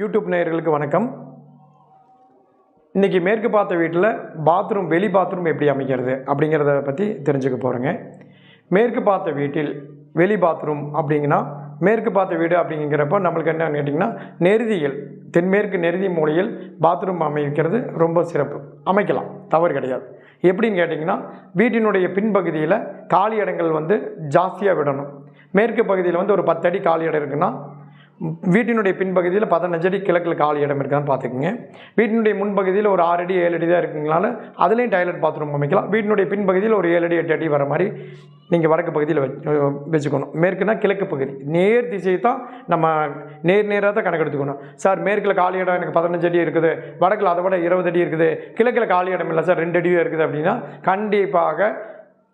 YouTube நேயர்களுக்கு வணக்கம். இன்றைக்கி மேற்கு பார்த்த வீட்டில் பாத்ரூம் வெளி பாத்ரூம் எப்படி அமைக்கிறது அப்படிங்கிறத பற்றி தெரிஞ்சுக்க போகிறேங்க மேற்கு பார்த்த வீட்டில் வெளி பாத்ரூம் அப்படிங்கன்னா மேற்கு பார்த்த வீடு அப்படிங்கிறப்ப நம்மளுக்கு என்னன்னு கேட்டிங்கன்னா நெருதியில் தென்மேற்கு நெருதி மூலையில் பாத்ரூம் அமைக்கிறது ரொம்ப சிறப்பு. அமைக்கலாம் தவறு கிடையாது. எப்படின்னு கேட்டிங்கன்னா வீட்டினுடைய பின்பகுதியில் காலி இடங்கள் வந்து ஜாஸ்தியாக விடணும். மேற்கு பகுதியில் வந்து ஒரு பத்தடி காலி இடம் இருக்குன்னா வீட்டினுடைய பின்பகுதியில் பதினஞ்சு அடி கிழக்கில் காலி இடம் இருக்கான்னு பார்த்துக்குங்க. வீட்டினுடைய முன்பகுதியில் ஒரு ஆறு அடி ஏழு அடி தான் இருக்குங்களால அதுலேயும் டாய்லெட் பாத்ரூம் அமைக்கலாம். வீட்டினுடைய பின்பகுதியில் ஒரு ஏழு அடி எட்டு அடி வர மாதிரி நீங்கள் வடக்கு பகுதியில் வச்சு வச்சுக்கணும். மேற்குனா கிழக்கு பகுதி. நேர் திசையை தான் நம்ம நேர் நேராக தான் கணக்கெடுத்துக்கணும் சார் மேற்கில் காலி இடம் எனக்கு பதினஞ்சு அடி இருக்குது. வடக்கில் அதை விட இருபது அடி இருக்குது. கிழக்கில் காலி இடம் இல்லை சார் ரெண்டு அடியும் இருக்குது அப்படின்னா கண்டிப்பாக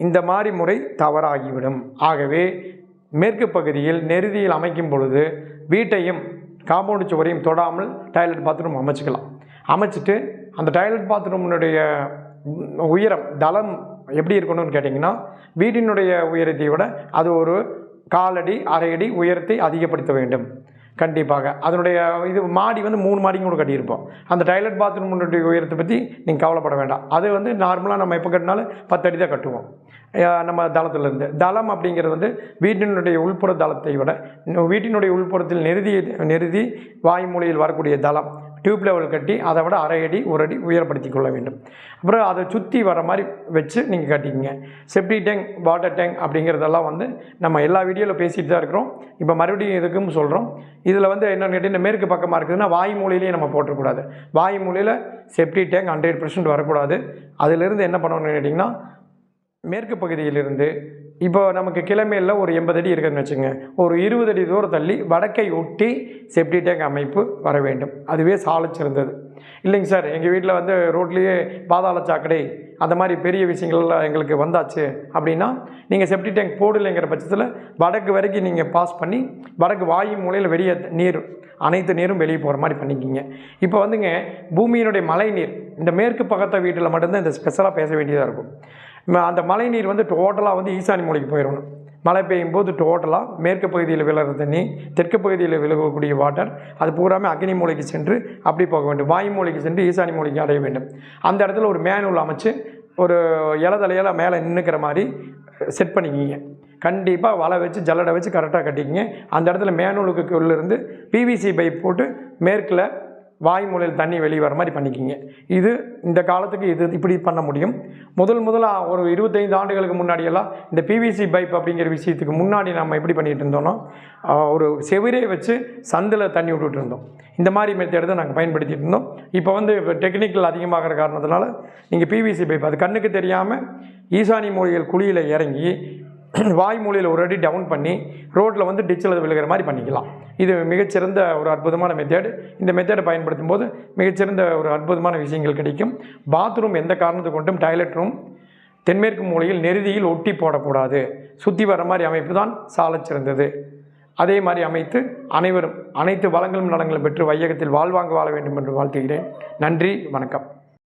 இந்த மாதிரி முறை தவறாகிவிடும். ஆகவே மேற்கு பகுதியில் நெருதியில் அமைக்கும் பொழுது வீட்டையும் காம்பவுண்டு சுவரையும் தொடாமல் டாய்லெட் பாத்ரூம் அமைச்சிக்கலாம். அமைச்சிட்டு அந்த டாய்லெட் பாத்ரூமினுடைய உயரம் தளம் எப்படி இருக்கணும்னு கேட்டிங்கன்னா வீட்டினுடைய உயரத்தை விட அது ஒரு காலடி அரை அடி உயரத்தை அதிகப்படுத்த வேண்டும். கண்டிப்பாக. அதனுடைய இது மாடி வந்து மூணு மாடிங்க கூட கட்டியிருப்போம். அந்த டாய்லெட் பாத்ரூமுடைய உயரத்தை பற்றி நீங்கள் கவலைப்பட வேண்டாம். அது வந்து நார்மலாக நம்ம எப்போ கட்டினாலும் பத்து அடி தான் கட்டுவோம். நம்ம தளத்திலிருந்து தளம் அப்படிங்கிறது வந்து வீட்டினுடைய உள்புற தளத்தை விட வீட்டினுடைய உள்புறத்தில் நெருதி நெருதி வாய்மூலையில் வரக்கூடிய தளம். டியூப் லெவல் கட்டி அதை விட அரை அடி ஒரு அடி உயரப்படுத்தி கொள்ள வேண்டும். அப்புறம் அதை சுற்றி வர மாதிரி வச்சு நீங்கள் கட்டிக்கிங்க. செப்டி டேங்க் வாட்டர் டேங்க் அப்படிங்கிறதெல்லாம் வந்து நம்ம எல்லா வீடியோவில் பேசிட்டு தான் இருக்கிறோம். இப்போ மறுபடியும் இதுக்கும் சொல்கிறோம் இதில் வந்து என்னென்னு கேட்டிங்கன்னா மேற்கு பக்கமாக இருக்குதுன்னா வாய் மூலையிலேயே நம்ம போட்டக்கூடாது வாய் மூலையில் செப்டி டேங்க் ஹண்ட்ரட் பர்சன்ட் வரக்கூடாது. அதிலிருந்து என்ன பண்ணணும்னு கேட்டிங்கன்னா மேற்கு பகுதியிலிருந்து இப்போ நமக்கு கிழமையில் ஒரு எண்பது அடி இருக்குதுன்னு வச்சுங்க ஒரு இருபது அடி தூரம் தள்ளி வடக்கை ஒட்டி செப்டி டேங்க் அமைப்பு வர வேண்டும். அதுவே சாலைச்சிருந்தது சிறந்தது. இல்லைங்க சார் எங்கள் வீட்டில் வந்து ரோட்லேயே பாதாள சாக்கடை அந்த மாதிரி பெரிய விஷயங்கள்லாம் எங்களுக்கு வந்தாச்சு அப்படின்னா நீங்கள் செப்டி டேங்க் போடலைங்கிற பட்சத்தில் வடக்கு வரைக்கும் நீங்கள் பாஸ் பண்ணி வடக்கு வாயு மூலையில் வெளியே நீர் அனைத்து நீரும் வெளியே போகிற மாதிரி பண்ணிக்கிங்க. இப்போ வந்துங்க பூமியினுடைய மழை நீர் இந்த மேற்கு பக்கத்து வீட்டில் மட்டும்தான் இந்த ஸ்பெஷலாக பேச வேண்டியதாக இருக்கும். அந்த மழை நீர் வந்து டோட்டலாக வந்து ஈசானி மூலைக்கு போயிடணும் மழை பெய்யும் போது டோட்டலாக மேற்கு பகுதியில் விழுற தண்ணி தெற்கு பகுதியில் விழுகக்கூடிய வாட்டர் அது பூராமே அக்னி மூலைக்கு சென்று அப்படி போக வேண்டும். வாயு மூலைக்கு சென்று ஈசானி மூலைக்கு அடைய வேண்டும். அந்த இடத்துல ஒரு மேனுவல் அமைச்சு ஒரு இலதலையில் மேலே நின்றுக்கிற மாதிரி செட் பண்ணிக்கிங்க. கண்டிப்பாக வலை வச்சு ஜல்லடை வச்சு கரெக்டாக கட்டிக்கிங்க. அந்த இடத்துல மேனூலுக்கு உள்ளிருந்து பிவிசி பைப் போட்டு மேற்கில் வாய் மூலையில் தண்ணி வெளியே வர மாதிரி பண்ணிக்கிங்க. இது இந்த காலத்துக்கு இது இப்படி பண்ண முடியும். முதல் முதலாக ஒரு இருபத்தைந்து ஆண்டுகளுக்கு முன்னாடியெல்லாம் இந்த பிவிசி பைப் அப்படிங்கிற விஷயத்துக்கு முன்னாடி நம்ம எப்படி பண்ணிகிட்டு இருந்தோம்னா ஒரு செவிரே வச்சு சந்தில் தண்ணி விட்டுட்டு இருந்தோம். இந்த மாதிரி மெத்தேடு தான் நாங்கள் பயன்படுத்திட்டு இருந்தோம். இப்போ வந்து டெக்னிக்கல் அதிகமாகிற காரணத்தினால நீங்கள் பிவிசி பைப் அது கண்ணுக்கு தெரியாமல் ஈசானி மொழிகள் குழியில் இறங்கி வாய் மூலையில் ஒரு அடி டவுன் பண்ணி ரோட்டில் வந்து டிச்சில் விழுகிற மாதிரி பண்ணிக்கலாம். இது மிகச்சிறந்த ஒரு அற்புதமான மெத்தேடு இந்த மெத்தேடை பயன்படுத்தும் போது மிகச்சிறந்த ஒரு அற்புதமான விஷயங்கள் கிடைக்கும். பாத்ரூம் எந்த காரணத்தை கொண்டும் டாய்லெட் ரூம் தென்மேற்கு மூலையில் நெருதியில் ஒட்டி போடக்கூடாது. சுற்றி வர மாதிரி அமைப்பு தான் சாலச் சிறந்தது. அதே மாதிரி அமைத்து அனைவரும் அனைத்து வளங்களும் நலங்களும் பெற்று வையகத்தில் வாழ்வாங்க வாழ வேண்டும் என்று வாழ்த்துகிறேன். நன்றி வணக்கம்.